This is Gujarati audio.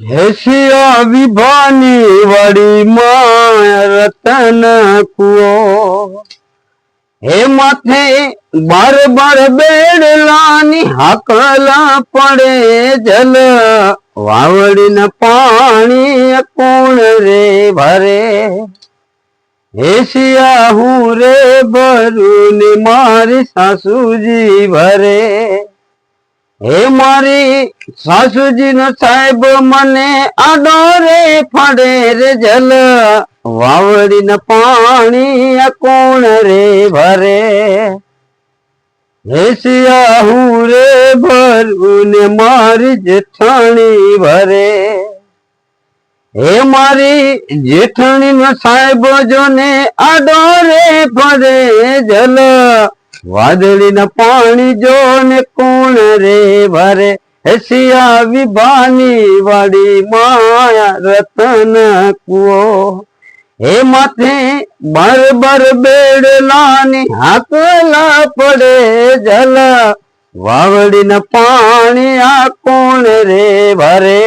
હેસિયા વિભાની વડી માં રતન કુઓ હે માથે બાર બાર બેડલાની હાકલા પડે જલ. વાવડીન પાણી કોણ રે ભરે? હેસિયા હું રે ભરું ને મારી સાસુજી ભરે. હે મારી સાસુજી નો સાહેબ, મને આડોરે ફાડે રે જલ વાવડી ન પાણી કોણ રે ભરે? હેસિયા હું રે ભરું ને મારી જેઠાણી ભરે. હે મારી જેઠાણી નો સાહેબ, જોને આડોરે ફરે જલ વાદળી ના પાણી જોને કોણ રે ભરે? હસિયા વિભાની વાડી માયા રતન કુઓ હે માથે બર બર બેડલાની હાકલા પડે જલ. વાવડી ના પાણી આ કોણ રે ભરે?